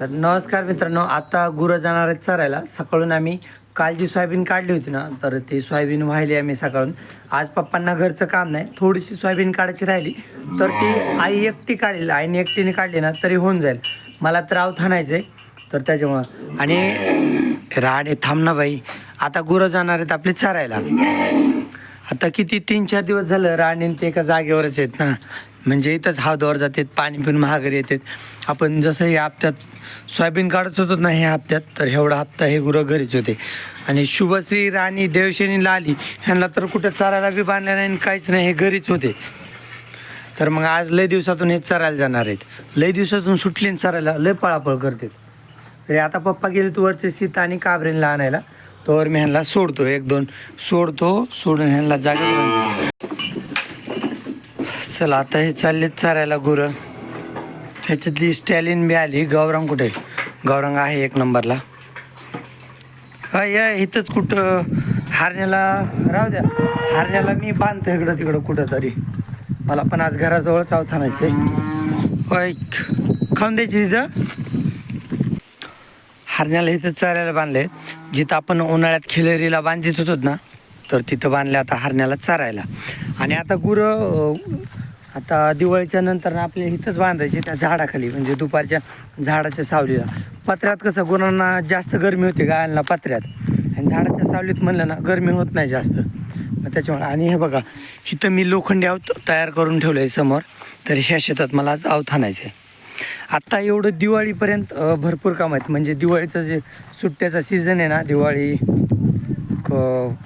तर नमस्कार मित्रांनो आता गुरं जाणार आहेत चरायला. सकाळून आम्ही काल जी सोयाबीन काढली होती ना तर ती सोयाबीन व्हायली आम्ही सकाळून. आज पप्पांना घरचं काम नाही थोडीशी सोयाबीन काढायची राहिली. तर ती आई एकटी काढली आईने एकटीने काढली ना तरी होऊन जाईल. मला त्राव थाणायचं आहे तर त्याच्यामुळं. आणि राडे थांब ना बाई. आता गुरं जाणार आहेत आपले चरायला. आता किती तीन चार दिवस झालं राणीन ते एका जागेवरच आहेत ना. म्हणजे इथंच हावदावर जातात पाणी पिऊन महागरी येतात. आपण जसं या हप्त्यात सोयाबीन काढत होतो ना ह्या हप्त्यात तर एवढा हप्ता हे गुरं घरीच होते. आणि शुभश्री राणी देवशेनी आली ह्यांना तर कुठं चारायला बी बांधलं नाही आणि काहीच नाही हे घरीच होते. तर मग आज लय दिवसातून हे चरायला जाणार आहेत. लय दिवसातून सुटली आणि चरायला लय पळापळ करतात. तरी आता पप्पा गेले तू वरचे सीता आणि काबरेनला आणायला. तोवर मी ह्यांना सोडतो एक दोन सोडतो सोडून ह्यांना जागेच चला आता हे चाललेत चारायला गुरं. ह्याच्यातली स्टॅलिन बी आली. गौरंग कुठे? गौरंग आहे एक नंबरला. या इथंच कुठं? हारण्याला राहू द्या. हारण्याला मी बांधतो इकडं तिकडं कुठं तरी मला पण आज घराजवळ चावथानायचे होय खाऊन द्यायची तिथं. हरण्याला इथं चारायला बांधले जिथं आपण उन्हाळ्यात खिलेरीला बांधित होतो ना तर तिथं बांधले आता हरण्याला चारायला. आणि आता गुरं आता दिवाळीच्या नंतर ना आपल्या इथंच बांधायचे त्या झाडाखाली म्हणजे दुपारच्या झाडाच्या सावलीला. पत्र्यात कसं गुरांना जास्त गरमी होते गायांना पत्र्यात. आणि झाडाच्या सावलीत म्हणलं ना गरमी होत नाही जास्त. मग त्याच्यामुळे आणि हे बघा इथं मी लोखंडी आवत तयार करून ठेवलं आहे समोर तर ह्या शेतात मला आज आवत आणायचं आहे आत्ता एवढं दिवाळीपर्यंत भरपूर काम आहेत. म्हणजे दिवाळीचं जे सुट्ट्याचा सीझन आहे ना दिवाळी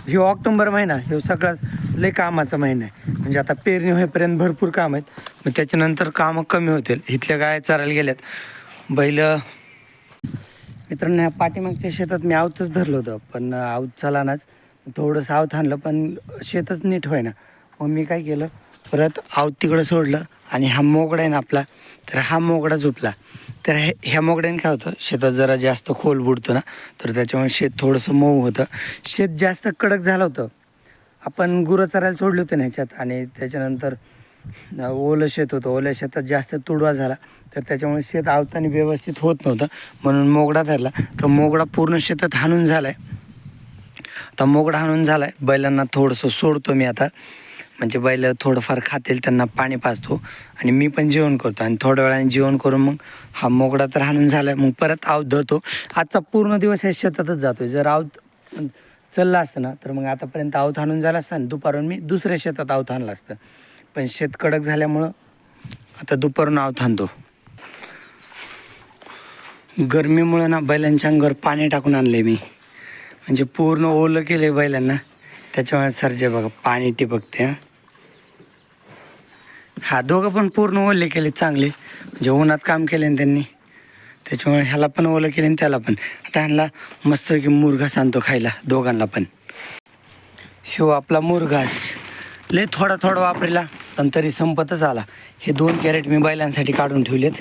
ह्यो ऑक्टोंबर महिना ह्यो सगळाच लय कामाचा महिना आहे. म्हणजे आता पेरणी होईपर्यंत भरपूर काम आहेत. मग त्याच्यानंतर कामं कमी होतील. इथल्या गाय चरायला गेल्यात. बैल मित्रांनो ह्या पाठीमागच्या शेतात मी आवतच धरलं होतं. पण आवत चालानाच थोडंसं आवत आणलं पण शेतच नीट होईना. मग मी काय केलं? परत आव तिकडं सोडलं आणि हा मोगडा आहे ना आपला तर हा मोगडा झोपला. तर हे ह्या मोगड्याने काय होतं शेतात जरा जास्त खोल बुडतो ना तर त्याच्यामुळे शेत थोडंसं मऊ होतं. शेत जास्त कडक झालं होतं. आपण गुरं चरायला सोडले होते ना ह्याच्यात आणि त्याच्यानंतर ओलं शेत होतं. ओल्या शेतात जास्त तुडवा झाला तर त्याच्यामुळे शेत आवताना व्यवस्थित होत नव्हतं. म्हणून मोगडा धरला. तर मोगडा पूर्ण शेतात हाणून झाला आहे आता मोगडा हाणून झाला आहे बैलांना थोडंसं सोडतो मी आता. म्हणजे बैल थोडंफार खातील त्यांना पाणी पाजतो आणि मी पण जेवण करतो. आणि थोड्या वेळाने जेवण करून मग हा मोगडा तर हाणून झाला. आहे मग परत आवत धरतो आजचा पूर्ण दिवस हे शेतातच जातो जर आवत चाललं असतं ना तर मग आतापर्यंत आवत हाणून झाला असतं आणि दुपारून मी दुसऱ्या शेतात आवत आणलं असतं. पण शेत कडक झाल्यामुळं आता दुपारून आवत आणतो गरमीमुळं ना बैलांच्या अंगावर पाणी टाकून आणले मी. म्हणजे पूर्ण ओलं केलं आहे बैलांना. त्याच्यामुळे सरजे बघा पाणी टिपकते हां. हा दोघं पण पूर्ण ओले केले चांगले. म्हणजे उन्हात काम केले ना त्यांनी. त्याच्यामुळे ह्याला पण ओलं केले आणि त्याला पण. आता ह्यांना मस्त की मुरघास आणतो खायला दोघांना पण. शिव आपला मुरघास. लय थोडा थोडा वापरला पण तरी संपतच आला. हे दोन कॅरेट मी बैलांसाठी काढून ठेवलेत.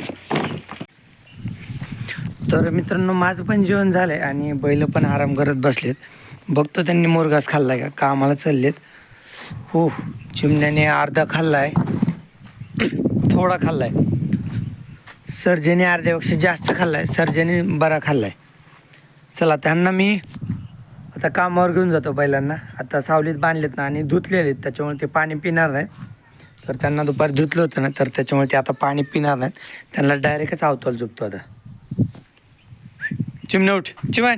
तर मित्रांनो माझं पण जेवण झालं आहे आणि बैल पण आराम करत बसलेत. बघतो त्यांनी मुरघास खाल्ला आहे का कामाला चाललेत. हो चिमण्याने अर्धा खाल्ला आहे थोडा खाल्ला आहे सर्जेने अर्ध्यापेक्षा जास्त खाल्ला आहे सर्जेने बरा खाल्ला आहे चला त्यांना मी आता कामावर घेऊन जातो बैलांना आता सावलीत बांधलेत ना आणि धुतलेले आहेत त्याच्यामुळे ते पाणी पिणार नाहीत. तर त्यांना दुपारी धुतलं होतं ना तर त्याच्यामुळे ते आता पाणी पिणार नाहीत. त्यांना डायरेक्टच आवतोल झुकतो आता. चिमणे उठ. चिमण.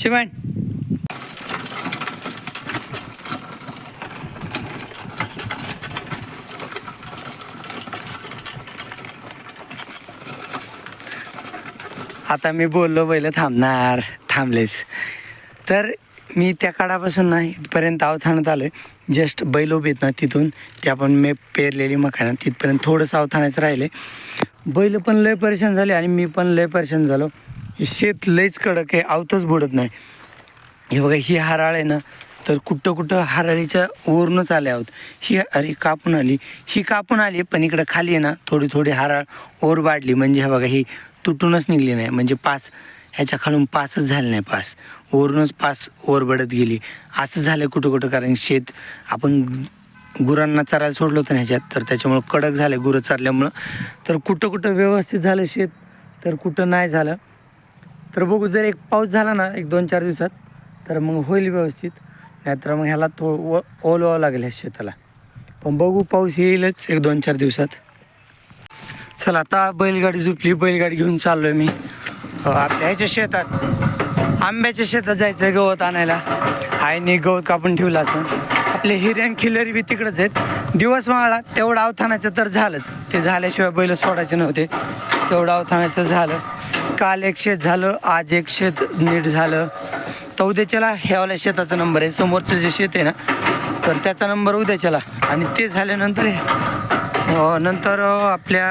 चिमण. आता मी बोललो पहिलं थांबणार थांबलेच. तर मी त्या काळापासून ना इथपर्यंत अवथाण्यात आलो आहे जस्ट बैल उभे ना तिथून ते आपण मी पेरलेली मखाना तिथपर्यंत थोडंसं अवथाणाचं राहिले बैल पण लय परेशान झाले आणि मी पण लय परेशान झालो. शेत लयच कडक आहे आवतच बुडत नाही. हे बघा ही हराळ आहे ना तर कुठं कुठं हराळीच्या वरूनच आले आहोत. ही अरे कापून आली. ही कापून आली पण इकडं खाली आहे ना थोडी थोडी हराळ ओर वाढली. म्हणजे हे बघा ही तुटूनच निघली नाही. म्हणजे पास. ह्याच्या खालून पासच झाले नाही पास. वरूनच पास ओरबडत गेली. असं झालं कुठं कुठं कारण शेत आपण गुरांना चरायला सोडलं होतं ना ह्याच्यात तर त्याच्यामुळं कडक झाले गुरं चरल्यामुळं. तर कुठं कुठं व्यवस्थित झालं शेत तर कुठं नाही झालं. तर बघू जर एक पाऊस झाला ना एक दोन चार दिवसात तर मग होईल व्यवस्थित. नाहीतर मग ह्याला थो ओलवावं लागेल ह्या शेताला. पण बघू पाऊस येईलच एक दोन चार दिवसात. चला आता बैलगाडी झुपली बैलगाडी घेऊन चाललोय मी. आपल्या ह्याच्या शेतात आंब्याच्या शेतात जायचं गवत आणायला. आईने गवत कापून ठेवलं असं. आपले हिऱ्यान खिलरी बी तिकडंच आहेत. दिवस माळा तेवढं अवथानाचं तर झालंच. ते झाल्याशिवाय बैल सोडायचे नव्हते. तेवढं अवथानाचं झालं. काल एक शेत झालं आज एक शेत नीट झालं. तर उद्याच्याला ह्यावाल्या शेताचा नंबर आहे. समोरचं जे शेत आहे ना तर त्याचा नंबर उद्याच्याला. आणि ते झाल्यानंतर नंतर आपल्या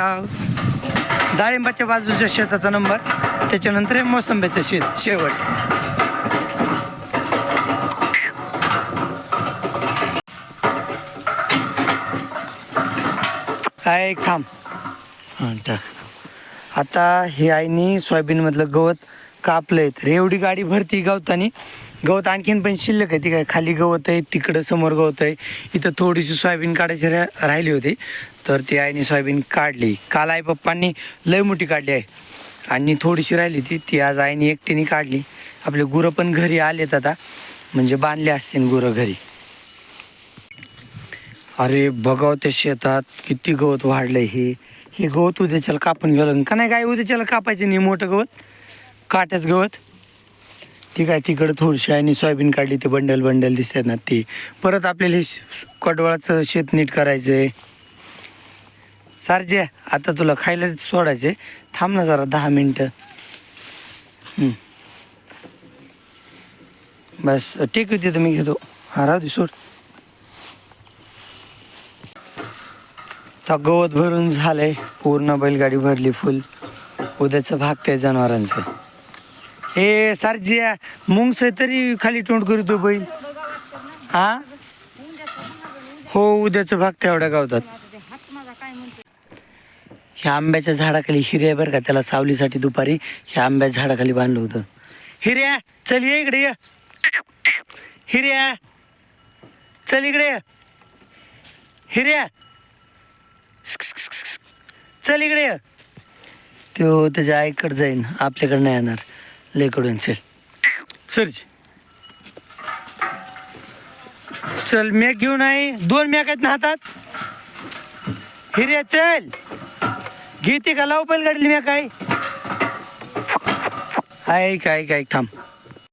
डाळिंबाच्या बाजूच्या शेताचा नंबर त्याच्यानंतर हे मोसंब्याचं शेत शेवट. काय एक थांब. टाक. आता हे आईनी सोयाबीनमधलं गवत कापलंय तर एवढी गाडी भरती गवतानी गवत आणखीन पण शिल्लक आहे. ती काय खाली गवत आहे तिकडं समोर गवत आहे. इथं थोडीशी सोयाबीन काढायची रा राहिली होती. तर ती आईने सोयाबीन काढली. काल आई पप्पांनी लय मोठी काढली आहे. आणि थोडीशी राहिली ती ती आज आईने एकटीने काढली. आपले गुरं पण घरी आलेत आता. म्हणजे बांधले असतील गुरं घरी. अरे बघावं त्या शेतात किती गवत वाढलंय हे. हे गवत उद्याच्याला कापून गेलं. का नाही काय उद्याच्याला कापायचं नाही मोठं गवत? काट्याच गवत? ती काय तिकडं थोडीशी आणि सोयाबीन काढली ते बंडल बंडल दिसतात ना ती. परत आपल्याला हे श- कडवळाचं शेत नीट करायचं आहे सारजे आता तुला खायला सोडायचे थांब ना जरा दहा मिनटं. बस ठीक होती तर मी घेतो. हा राहू दे सोड. गवत भरून झालंय. पूर्ण बैलगाडी भरली फुल उद्याचं भागतंय जनावरांचं. हे सारजी मुंगस तरी खाली तोंड करतो बैल हा हो उद्याचं भाग एवढ्या गावतात. ह्या आंब्याच्या झाडाखाली हिरे बरं का त्याला सावलीसाठी दुपारी ह्या आंब्याच्या झाडाखाली बांधलं होतं. हिर्या चल ये इकडे ये. हिर्या चल इकडे ये. हिर्या चल इकडे ये. तो त्याच्या आईकडे जाईन आपल्याकडे नाही येणार. लेकडून चल. सरच चल मॅक घेऊन आहे. दोन मॅक आहेत ना हातात. हिर्या चल. घेते का? लाव बैल गाडीली मॅक आहे ऐक ऐक ऐक थांब.